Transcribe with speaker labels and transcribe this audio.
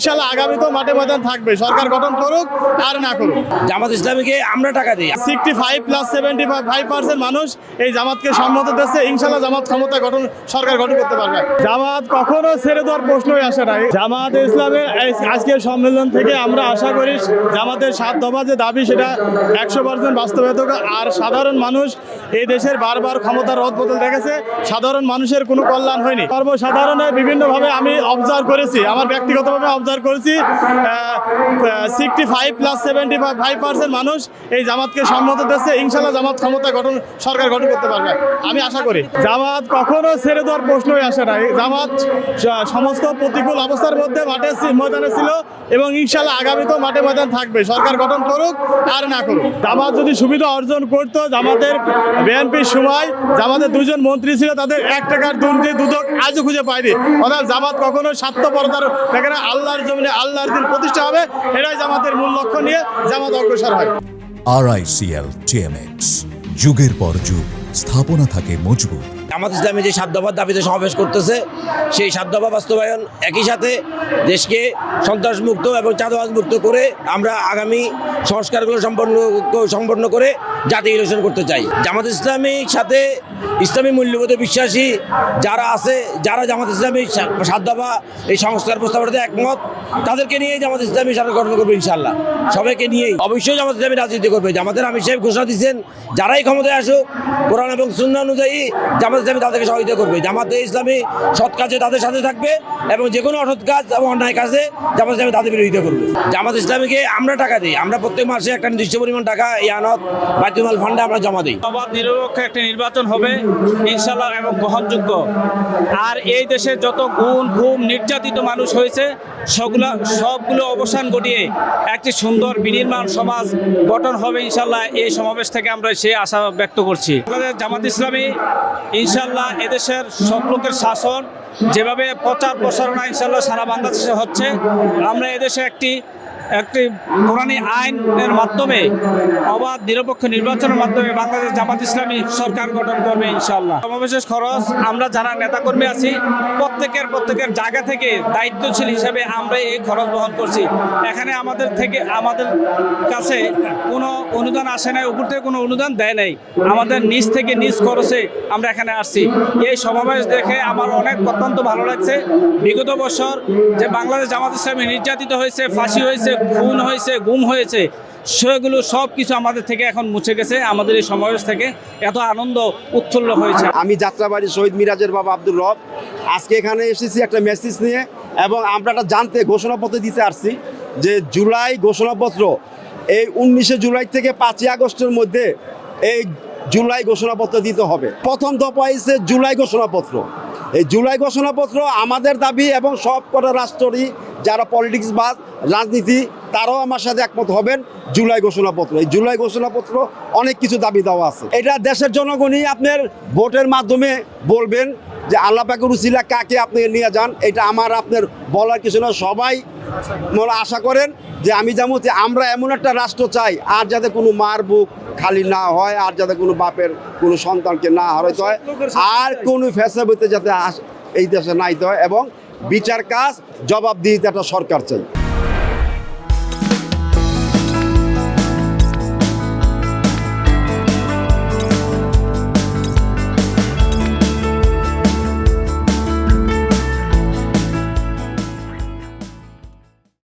Speaker 1: ইনশাল্লাহ আগামী তো মাঠে ময়দান থাকবে। সরকার গঠন করুক আর না করুক।
Speaker 2: জামাত ইসলামীকে আমরা টাকা দিই।
Speaker 1: Sixty five plus seventy five percent মানুষ এই জামাতকে সম্মত দিচ্ছে। ইনশাল্লাহ জামাত ক্ষমতা গঠন সরকার গঠন করতে পারবে। জামাত কখনো ছেড়ে দেওয়ার প্রশ্নই আসে নাই। জামাত ইসলামের আজকের সম্মেলন থেকে আমরা আশা করি জামাতের সাত দফা যে দাবি সেটা একশো পার্সেন্ট বাস্তবায়িত। আর সাধারণ মানুষ এই দেশের বারবার ক্ষমতার রদ বদল দেখেছে। সাধারণ মানুষের কোনো কল্যাণ হয়নি। সর্বসাধারণে বিভিন্নভাবে আমি অবজার্ভ করেছি। আমার ব্যক্তিগতভাবে অবজার্ভ করেছি। Sixty five plus seventy five percent মানুষ এই জামাতকে সম্মত দিচ্ছে ইনশাল্লাহ জামাত ক্ষমতা গঠন, সরকার গঠন করতে পারবে। আমি আশা করি জামাত কখনো ছেড়ে দেওয়ার প্রশ্নই আসে নাই জামাত সমস্ত প্রতিকূল অবস্থার মধ্যে মাঠে ময়দানে ছিল এবং ইনশাল্লাহ আগামী তো মাঠে ময়দান থাকবে। সরকার গঠন করুক আর না করুক। জামাত যদি সুবিধা অর্জন করতো, জামাতের বিএনপির সময় জামাতের দুজন মন্ত্রী ছিল, তাদের এক টাকার দুর্নীতি দুদক আজও খুঁজে পায়নি। অর্থাৎ জামাত কখনো স্বার্থপরতার দেখে না আল্লাহর জমিনে আল্লাহর দিন প্রতিষ্ঠা হবে এটাই জামাতের মূল লক্ষ্য নিয়ে জামাত অগ্রসর হয়।
Speaker 3: আরআইসিএল টিএমএক্স যুগের পর যুগ স্থাপনা থাকে মজবুত।
Speaker 2: জামাত ইসলামী যে সাত দফার দাবিতে সমাবেশ করতেছে সেই সাত দফা বাস্তবায়ন একই সাথে দেশকে সন্ত্রাসমুক্ত এবং চাঁদাবাজ মুক্ত করে আমরা আগামী সংস্কারগুলো সম্পন্ন সম্পন্ন করে জাতীয় ইলেকশন করতে চাই। জামাত ইসলামীর সাথে ইসলামী মূল্যবোধে বিশ্বাসী যারা আছে, যারা জামাত ইসলামী সা- সাত দফা এই সংস্কার প্রস্তাবনাতে একমত, তাদেরকে নিয়েই জামাত ইসলামী সরকার গঠন করবে ইনশাল্লাহ সবাইকে নিয়েই। অবশ্যই জামাত ইসলামী রাজনীতি করবে। জামাতের আমির সাহেব ঘোষণা দিচ্ছেন যারাই ক্ষমতায় আসুক, কোরআন এবং সুন্না অনুযায়ী জামাত ইসলামী তাদেরকে সহযোগিতা করবে। জামাতে ইসলামী সৎ কাজে তাদের সাথে থাকবে এবং যে কোনো অসৎ কাজ এবং অন্যায় কাজে জামাত ইসলামী তাদের বিরোধিতা করবে। জামাত ইসলামীকে আমরা টাকা দিই। আমরা প্রত্যেক মাসে একটা নির্দিষ্ট পরিমাণ টাকা ইয়ানত বাইতুল ফান্ডে আমরা জমা দিই।
Speaker 4: অবাধ নিরপেক্ষ একটি নির্বাচন হবে ইনশাল্লাহ এবং গ্রহণযোগ্য। আর এই দেশে যত গুণ, ঘুম নির্যাতিত মানুষ হয়েছে সবগুলো সবগুলো অবসান ঘটিয়ে একটি সুন্দর বিনির্মাণ সমাজ গঠন হবে ইনশাল্লাহ এই সমাবেশ থেকে আমরা সেই আশা ব্যক্ত করছি। জামাত ইসলামী ইনশাল্লাহ এদেশের সব লোকের শাসন যেভাবে প্রচার প্রসারণা ইনশাল্লাহ সারা বাংলাদেশে হচ্ছে, আমরা এদেশে একটি একটি কোরআনী আইনের মাধ্যমে অবাধ নিরপেক্ষ নির্বাচনের মাধ্যমে বাংলাদেশ জামাত ইসলামী সরকার গঠন করবে ইনশাল্লাহ সমাবেশের খরচ আমরা যারা নেতাকর্মী আছি, প্রত্যেকের প্রত্যেকের জায়গা থেকে দায়িত্বশীল হিসেবে আমরা এই খরচ বহন করছি। এখানে আমাদের থেকে আমাদের কাছে কোনো অনুদান আসে নাই, উপর থেকে কোনো অনুদান দেয় নাই। আমাদের নিজ থেকে নিজ খরচে আমরা এখানে আসছি। এই সমাবেশ দেখে আমার অনেক অত্যন্ত ভালো লাগছে। বিগত বছর যে বাংলাদেশ জামাত ইসলামী নির্যাতিত হয়েছে, ফাঁসি হয়েছে খুন হয়েছে, গুম হয়েছে, সেগুলো সব কিছু আমাদের থেকে এখন মুছে গেছে, আমাদের এই সমাবেশ থেকে এত আনন্দ উৎফুল্ল হয়েছে।
Speaker 5: আমি যাত্রাবাড়ি শহীদ মিরাজের বাবা আব্দুল রব। আজকে এখানে এসেছি একটা মেসেজ নিয়ে এবং আমরা একটা জানতে ঘোষণাপত্র দিতে আসছি যে জুলাই ঘোষণাপত্র, এই উনিশে জুলাই থেকে পাঁচই আগস্টের মধ্যে এই জুলাই ঘোষণাপত্র দিতে হবে। প্রথম দফা হয়েছে জুলাই ঘোষণাপত্র। এই জুলাই ঘোষণাপত্র আমাদের দাবি এবং সব কটা রাষ্ট্রই যারা পলিটিক্স বা রাজনীতি, তারাও আমার সাথে একমত হবেন জুলাই ঘোষণাপত্র। এই জুলাই ঘোষণাপত্র অনেক কিছু দাবি দেওয়া আছে। এটা দেশের জনগণই আপনার ভোটের মাধ্যমে বলবেন যে আল্লাহ পাকের উচিলা কাকে আপনি নিয়ে যান, এটা আমার আপনার বলার কিছু না। সবাই মনে আশা করেন যে আমি যেমন যে আমরা এমন একটা রাষ্ট্র চাই, আর যাতে কোনো মার বুক খালি না হয়, আর যাতে কোনো বাপের, কোনো সন্তানকে না হারাইতে হয়, আর কোনো ফ্যাসাবিতে যাতে এই দেশে নাইতে হয়। এবং বিচার কাজ জবাব জবাবদিহিতে একটা সরকার চাই।